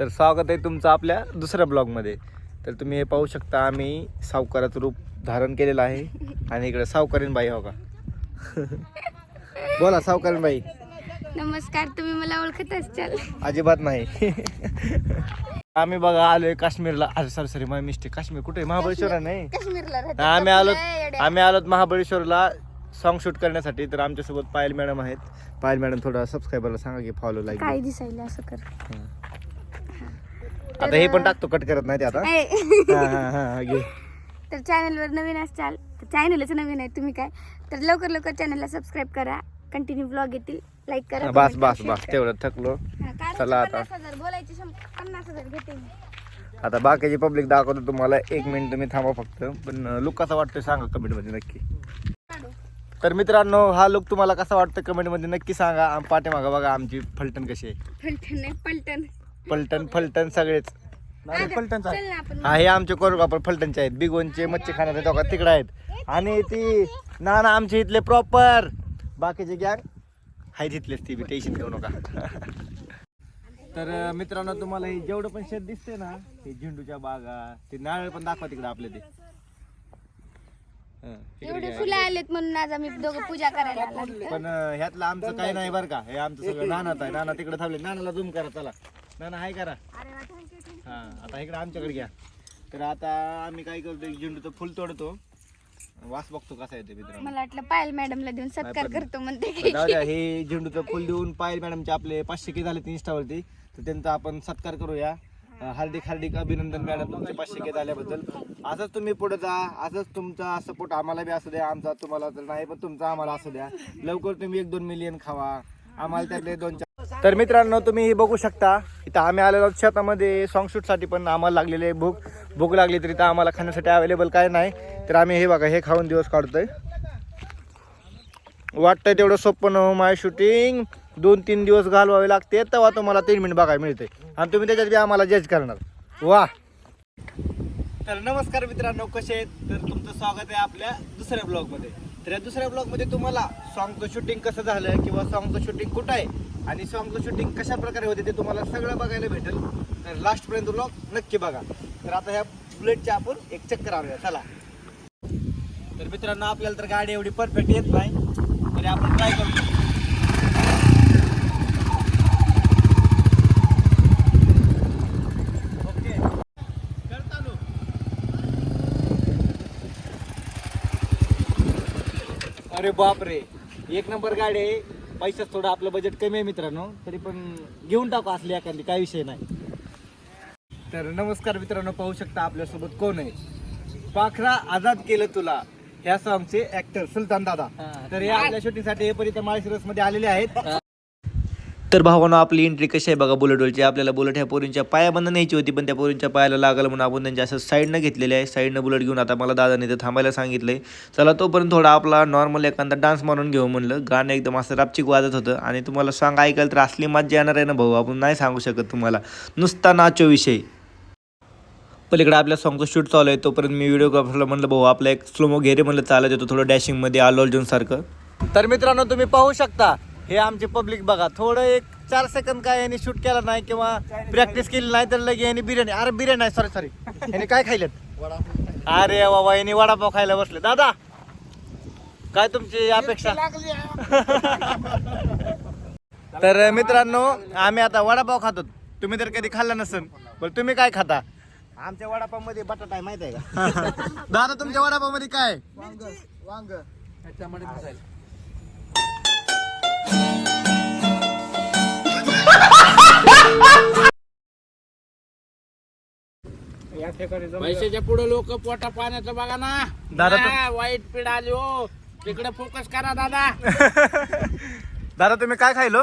तर स्वागत आहे तुमचं आपल्या दुसऱ्या ब्लॉगमध्ये. तर तुम्ही हे पाहू शकता आम्ही सावकाराचं रूप धारण केलेलं आहे. आणि इकडे सावकारीन बाई हो का? बोला सावकारीन बाई. नमस्कार तुम्ही मला ओळखत असचाल. अजिबात नाही. आम्ही बघा आलोय काश्मीरला. अरे sorry sorry my mistake Kashmir कुठे महाबळेश्वर नाही काश्मीरला राहते. आम्ही आलो. आम्ही आलोत महाबळेश्वरला सॉन्ग शूट करण्यासाठी. तर आमच्यासोबत पायल मॅडम आहेत. पायल मॅडम थोडा सबस्क्रायबरला सांगा की फॉलो लाईक काय दिसायला असं कर. आता हे पण टाकतो कट करत नाही ते आता हा, हा, हा, घे. तर चॅनलवर नवीन असचाल तर चॅनलच नवीन आहे तुम्ही काय तर लवकर लवकर चॅनलला सबस्क्राईब करा कंटिन्यू ब्लॉग येतील लाईक करा हा, बस comment बस करा, बस share. तेवढं थकलो हा, चला आता. पन्नास हजार बोलायचे पन्नास हजार घेते मी. आता बाकीची पब्लिक दाखवतो तुम्हाला एक मिनिट तुम्ही थांबा फक्त पण लुक कसा वाटतोय सांगा कमेंटमध्ये नक्की काढू. तर मित्रांनो हा लुक तुम्हाला कसा वाटतं कमेंटमध्ये नक्की सांगा आम पाठीमागा बघा आमची फलटण कशी आहे फलटण नाही पलटण पलटन फलटण सगळेच. चल ना आपण. हा हे आमचे कोरगापर फलटणचे आहेत. बिगोनचे मच्छी खाण्याचे दोघा तिकडे आहेत. आणि ती ना ना आमच्या इथले प्रॉपर बाकीचे गॅंग आहेत इथलेच ती बी टेन्शन घेऊ नका. तर अं, मित्रांनो तुम्हाला हे जेवढं पण शेत दिसते ना ते झेंडूच्या बागा ते नारळ पण दाखवा तिकडे आपले ते. हं, तिकडे एवढे घ्या. फुलं आलेत म्हणून आज आम्ही दोघं पूजा करायला आलो. पण अं, ह्यातलं आमचं काही नाही बरं का. हे आमचं सगळं नानाच आहे. नाना तिकडे थांबले. नानाला झूम करा चला. करा. अरे वा, thank you, thank you. हा आता इकडे आमच्याकडे घ्या. तर आता आम्ही काय करतो एक झेंडूचं फुल तोडतो. वास बघतो कसा येते मित्रांनो. मला वाटलं पायल मॅडमला देऊन सत्कार पण- करतो म्हणते तर जाऊ द्या हे झेंडूचं फुल देऊन पायल मॅडमचे आपले पाचशे के झाले इंस्टावरती तर त्यांचा आपण सत्कार करूया. अं, हार्दिक हार्दिक अभिनंदन मॅडम तुमचे पाचशे के झाल्याबद्दल. असंच तुम्ही पुढे जा असंच तुमचा सपोर्ट आम्हाला बी असू द्या आमचा तुम्हाला तर नाही पण तुमचा आम्हाला असू द्या. लवकर तुम्ही एक दोन मिलियन खावा. आम्हाला त्यातले दोन चार तर मित्रांनो तुम्ही हे बघू शकता इथं आम्ही आलेलो शेतामध्ये. सॉन्ग शूटसाठी पण आम्हाला लागलेले भूक. भूक लागली तरी इथं आम्हाला खाण्यासाठी अवेलेबल काय नाही. तर आम्ही हे बघा हे खाऊन दिवस काढतोय. वाटतंय तेवढं सोपं माय शूटिंग दोन तीन दिवस घालवावे लागते तेव्हा तुम्हाला तीन मिनिट बघायला मिळते. आणि तुम्ही त्याच्यात आम्हाला जज करणार. वा! तर नमस्कार मित्रांनो कसे आहेत? तर तुमचं स्वागत आहे आपल्या दुसऱ्या ब्लॉगमध्ये तर या दुसऱ्या ब्लॉगमध्ये तुम्हाला सॉन्गचं शूटिंग कसं झालं किंवा सॉन्गचं शूटिंग कुठं आहे? आणि सॉन्गचं शूटिंग कशा प्रकारे होते ते तुम्हाला सगळं बघायला भेटेल. तर लास्टपर्यंत ब्लॉग नक्की बघा. तर आता ह्या बुलेटच्या आपण एक चक्कर आणूया. चला. तर मित्रांनो आपल्याला तर गाडी एवढी परफेक्ट येत नाही. तरी आपण ट्राय करतो ओके चालू. अरे बाप रे एक नंबर गाडी आहे. पैशाच थोडं आपलं बजेट कमी आहे मित्रांनो तरी पण घेऊन टाकू असली एखादी काय विषय नाही. तर नमस्कार मित्रांनो पाहू शकता आपल्यासोबत कोण आहे? पाखरा आजाद केलं तुला. ह्या सॉंगचे ऍक्टर सुलतान दादा. तर हे आपल्या शूटिंगसाठी हे इथं माळशिरसमध्ये आलेले आहेत. तर भावानं आपली एंट्री कशी आहे बघा बुलेटवरची आपल्याला बुलेट ह्या पोरींच्या पायाबंद न्यायची होती पण त्या पोरींच्या पायाला लागलं म्हणून आपण त्यांच्या असं साईडनं घेतलेले आहे. साईडनं बुलेट घेऊन आता मला दादाने ते थांबायला सांगितलं चला तोपर्यंत थोडा आपला नॉर्मल एखादा डान्स मारून घेऊ म्हणलं. गाणं एकदम असं रापचिक वाजत होतं. आणि तुम्हाला सांग ऐकायला तर असली मज्जा येणार आहे ना भाऊ? आपण नाही सांगू शकत तुम्हाला. नुसता नाचो विषय. पलीकडे आपल्या सॉंगचं शूट चालू आहे. तोपर्यंत मी व्हिडिओग्राफरला म्हणलं भाऊ आपला एक स्लोमो घेरे म्हणलं चालत येतो थोडं डॅशिंगमध्ये आलो अर्जुन सारखं तर मित्रांनो तुम्ही पाहू शकता हे आमचे पब्लिक बघा थोडं एक चार सेकंद काय यांनी शूट केला नाही किंवा प्रॅक्टिस केली नाही तर लगे यांनी बिर्याणी अरे बिर्याणी आहे सॉरी सॉरी यांनी काय खायलेत? अरे बाबा यांनी वडापाव खायला बसले. दादा काय तुमची अपेक्षा? तर मित्रांनो आम्ही आता वडापाव खातो. तुम्ही तर कधी खाल्ला नसेल. पण तुम्ही काय खाता? आमच्या वडापावमध्ये बटाटा आहे माहीत आहे का? दादा तुमच्या वडापावमध्ये काय? वांग. पैशाच्या पुढे लोक पोटा पाण्याचं बघा ना. दादा तू- हा, वाईट पिढ आली हो. तिकडे फोकस करा दादा. दादा तुम्ही काय खायलो?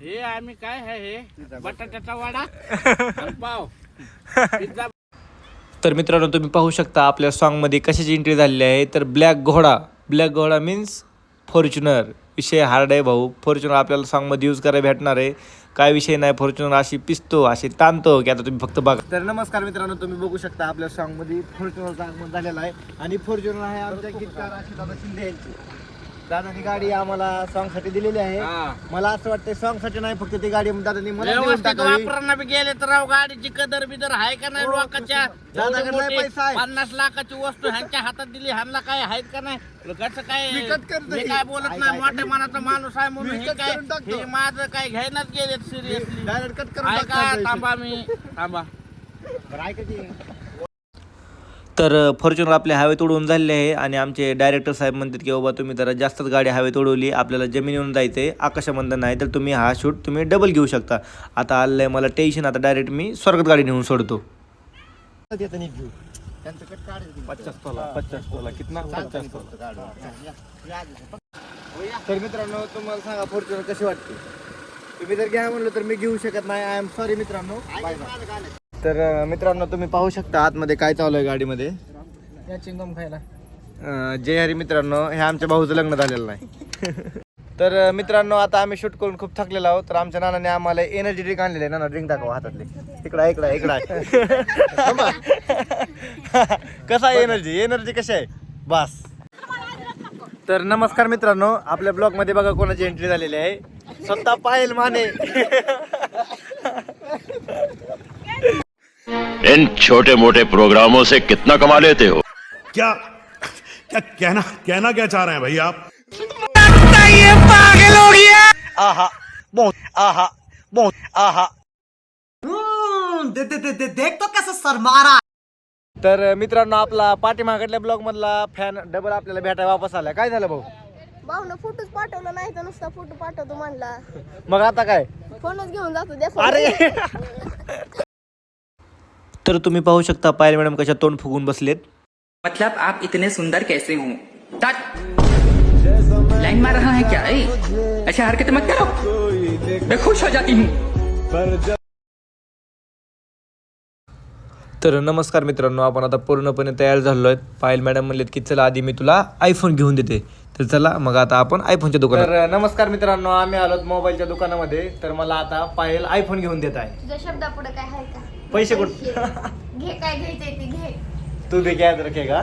हे आम्ही काय आहे हे? बटाट्याचा वाडा आणि पाव. पिझ्झा. तर मित्रांनो तुम्ही पाहू शकता आपल्या सॉन्गमध्ये कशाची एंट्री झालेली आहे. तर ब्लॅक घोडा. ब्लॅक घोडा मीन्स फॉर्च्युनर विषय हार्ड आहे भाऊ. फॉर्च्युनर आपल्याला सॉन्गमध्ये यूज करायला भेटणार आहे. काय विषय नाही फॉर्च्युनर अशी पिसतो अशी ताणतो की आता तुम्ही फक्त बघा. तर नमस्कार मित्रांनो तुम्ही बघू शकता आपल्या सॉँगमध्ये फॉर्च्युनरचा आगमन झालेला आहे. आणि फॉर्च्युनर आहे आमच्या गीतकार शिंदे यांची. दादानी गाडी आम्हाला सॉंगसाठी दिलेली आहे हा. मला असं वाटतं सॉंगसाठी नाही फक्त ती गाडी दादानी मला देऊन व्यवस्थित टाकावी वापरांना बी गेले तर राव गाडीची कदर बिदर आहे का नाही लोकांच्या एवढी मोठी पैसा आहे. पन्नास लाखाची वस्तू ह्यांच्या हातात दिली ह्यांना काय आहेत का नाही कसं काय विकत. मी काय बोलत नाही. मोठ्या मनाचा माणूस आहे म्हणून हे विकत काय करून टाकतो. हे माझं काय घ्यायलाच गेले सिरियसली डायरेक्ट कट करून ऐका टाकतो थांबा मी थांबा बरं, ऐका की. तर फॉर्च्युनर आपले हवेत उडवून झालेले आहे आणि आमचे डायरेक्टर साहेब म्हणतात की बाबा तुम्ही जरा जास्तच गाडी हवेत उडवली आपल्याला जमिनीवरून जायचं आहे आकाशबंधन नाही तर तुम्ही हा शूट तुम्ही डबल घेऊ शकता. आता आलं आहे मला टेन्शन आता डायरेक्ट मी स्वर्गात गाडी नेऊन सोडतो. तर मित्रांनो तुम्हाला सांगा फॉर्च्युनर कशी वाटते? तुम्ही जर घ्या म्हणलं तर मी घेऊ शकत नाही. आय एम सॉरी मित्रांनो. तर अं, मित्रांनो तुम्ही पाहू शकता आतमध्ये काय चालू आहे गाडीमध्ये. या चिंगम खायला. अं, जय हरी मित्रांनो हे आमच्या भाऊचं लग्न झालेलं नाही. तर अं, मित्रांनो आता आम्ही शूट करून खूप थकलेलो आहोत. तर आमच्या नानाने आम्हाला एनर्जी ड्रिंक आणलेले आहे. नाना ड्रिंक दाखवा हातातले. इकडं इकडं इकडं. कसा आहे एनर्जी एनर्जी कशी आहे? बस. तर नमस्कार मित्रांनो आपल्या ब्लॉगमध्ये बघा कोणाची एंट्री झालेली आहे. स्वतः पायल माने। इन छोटे मोटे प्रोग्रामों से कितना कमा लेते हो? क्या क्या कहना कहना क्या चाह रहे हैं भाई आप? ये पागल आहा बहुत आहा। बहुत आहा तर मित्रांनो आपला पाठीमागल्या ब्लॉग मधला फॅन डबल आपल्याला भेटायला वापस आला काय झालं भाऊ? भाऊन फोटोच पाठवला नाही तर नुसता फोटो पाठवतो म्हणला. मग आता काय? फोनच घेऊन जातो अरे! तर तुम्ही पाहू शकता पायल मॅडम कशा तोंड फुगून बसलेत. मतलब आप इतने सुंदर कैसे हो? लाइन मार रहा है क्या ए? ऐसा हरकत मत करो। मैं खुश हो जाती हूँ। तर नमस्कार मित्रांनो आपण आता पूर्णपणे तयार झालो आहेत पायल मॅडम म्हणलेत की चला आधी मी तुला आयफोन घेऊन देते. तर चला मग आता आपण आयफोनच्या दुकानात तर नमस्कार मित्रांनो आम्ही आलो मोबाईलच्या दुकानामध्ये. तर मला आता पायल आयफोन घेऊन देत आहे. तुझ्या शब्दापुढे काय आहे का? पैसे कुठ? घे काय घ्यायचंय ते घे. तू बी याद रखेगा तुम्ही घे याद रखेगा.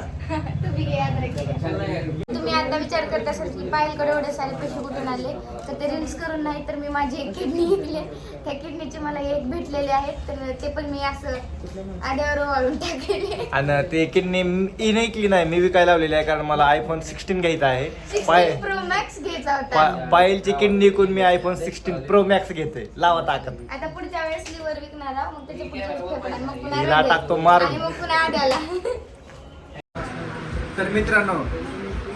तुम्ही आता विचार करत असाल की पायलकडे एवढे सारे पैसे कुठून आले? तर ते रील्स करून नाही तर मी माझी एक किडनी घेतली त्या किडनीचे मला एक भेटलेले आहेत तर ते पण मी असं आड्यावर वाळून टाकलेले आणि ते किडनी नाही केली नाही मी विकायला लावलेली आहे कारण मला आयफोन सिक्स्टीन घ्यायचा आहे. पाय प्रो मॅक्स घ्यायचा होता. पा- पायलची किडनी विकून मी आयफोन सिक्स्टीन प्रो मॅक्स घेतोय लावा ताकद. आता पुढच्या वेळेस लिव्हर विकणार आहोत, मग त्याच्या पुढच्या वेळेस फेकणार. मग पुन्हा हिला रेल्वे. टाकतो मारून. आणि मग पुन्हा आड्याला. तर मित्रांनो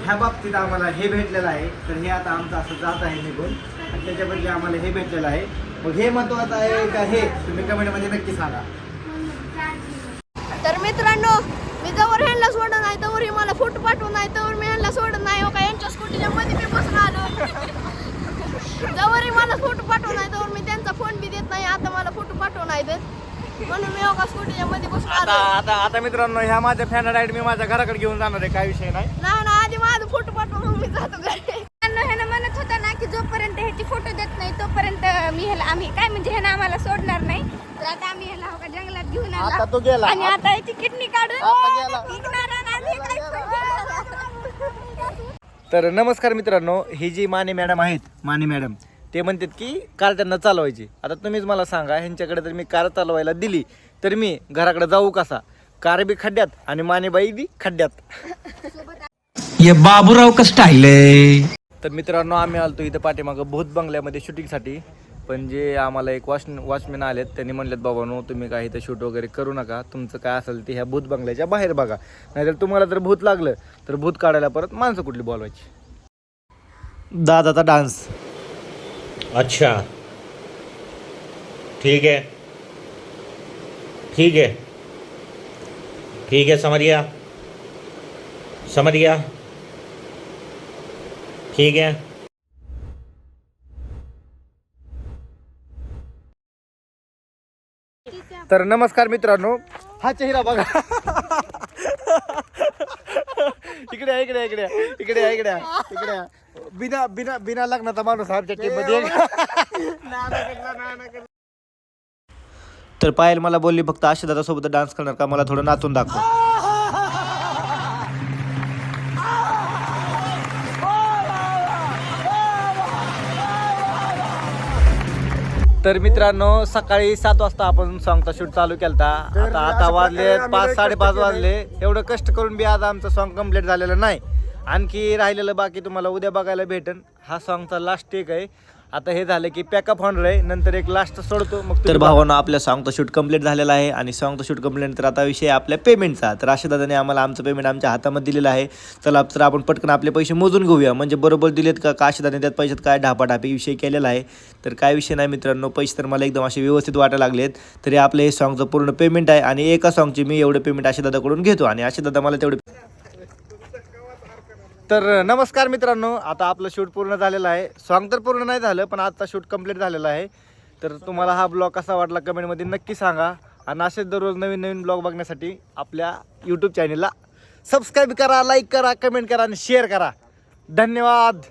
ह्या बाबतीत आम्हाला हे भेटलेलं आहे. तर हे आता आमचं असं जात आहे निघून. आणि त्याच्याबद्दल आम्हाला हे भेटलेलं आहे. मग हे महत्वाचं आहे का हे तुम्ही कमेंटमध्ये नक्की सांगा. तर मित्रांनो मी जवळ ह्यांना सोडत नाही तर ही मला फोटो पाठवून नाही तर मी ह्यांना सोडत नाही हो का? यांच्या स्कूटीच्या मध्ये मी बसून आलो. जवळ मला फोटो पाठवून नाही तर मी त्यांचा फोन बी देत नाही आता मला फोटो पाठवून नाही देत. म्हणून मी हो का स्कूटीच्या मध्ये बसून आता आलो आता आता मित्रांनो ह्या माझ्या फॅन राईड मी माझ्या घराकडे घेऊन जाणार आहे काय विषय नाही. नाही ना आधी माझा फोटो पाठवून मग मी जातो घरी. मित्रांनो, ह्यानं म्हणत होता ना की जोपर्यंत ह्याची फोटो देत नाही तोपर्यंत मी ह्याला आम्ही काय म्हणजे ह्यानं आम्हाला सोडणार नाही. तर आता आम्ही ह्याला हो का जंगलात घेऊन आता आला तो गेला. आणि आता याची किडनी काढून आता गेला. विकणार आणि आम्ही काय करणार? तर नमस्कार मित्रांनो ही जी माने मॅडम आहेत माने मॅडम ते म्हणतात की कार त्यांना चालवायची. आता तुम्हीच मला सांगा ह्यांच्याकडे जर मी कार चालवायला दिली तर मी घराकडे जाऊ कसा? कार बी खड्ड्यात आणि मानेबाई बी खड्ड्यात. ये बाबूराव का स्टाइल है? तर मित्रांनो आम्ही आलतो इथं पाठीमागं भूत बंगल्यामध्ये शूटिंगसाठी पण जे आम्हाला एक वॉच वॉचमॅन आलेत त्यांनी म्हणलेत बाबा नो तुम्ही काय इथं शूट वगैरे करू नका. तुमचं काय असेल ते ह्या भूत बंगल्याच्या बाहेर बघा. नाहीतर तुम्हाला जर भूत लागलं तर भूत काढायला परत माणसं कुठली बोलवायची? दादाचा डान्स अच्छा। ठीक है। ठीक है। ठीक है समझ गया समझ गया ठीक है। तर नमस्कार मित्रांनो हा चेहरा बघा. इकडे इकडे इकडे इकडे इकडे इकडे बिना बिना बिना लग्नाचा माणूस आमच्या टीममध्ये तर पायल मला बोलली फक्त आशी दादा सोबत डान्स करणार का? मला थोडं नाचून दाखव. तर मित्रांनो सकाळी सात वाजता आपण सॉंगचा शूट चालू केला आता आता वाजले पाच साडेपाच वाजले. एवढं कष्ट करून बी आज आमचं सॉंग कंप्लीट झालेलं नाही. आणखी राहिलेलं बाकी तुम्हाला उद्या बघायला भेटेन. हा सॉन्गचा लास्ट टेक आहे. आता हे झालं की पॅकअप होणार आहे. नंतर एक लास्ट सोडतो. मग तर भावानं आपल्या सॉन्गचा शूट कंप्लीट झालेला आहे आणि सॉन्गचा शूट कंप्लीट तर आता विषय आपल्या पेमेंटचा तर अशा दादाने आम्हाला आमचं पेमेंट आमच्या हातामध्ये दिलेलं आहे. चला तर आपण पटकन आपले पैसे मोजून घेऊया. म्हणजे बरोबर दिलेत का का दादाने त्यात पैशात काय ढापाढापी विषय केलेला आहे. तर काय विषय नाही मित्रांनो पैसे तर मला एकदम असे व्यवस्थित वाटायला लागलेत. तरी आपलं हे सॉन्गचं पूर्ण पेमेंट आहे आणि एका सॉन्गचे मी एवढं पेमेंट अशा दादाकडून घेतो आणि अशा दादा मला तेवढे तर नमस्कार मित्रांनो. आता आपलं शूट पूर्ण झालेलं आहे. सॉन्ग तर पूर्ण नाही झालं पण आता शूट कंप्लीट झालेलं आहे. तर तुम्हाला हा ब्लॉग कसा वाटला कमेंटमध्ये नक्की सांगा. आणि असेच दररोज नवीन नवीन ब्लॉग बघण्यासाठी आपल्या यूट्यूब चॅनलला सबस्क्राईब करा लाईक करा कमेंट करा आणि शेअर करा. धन्यवाद!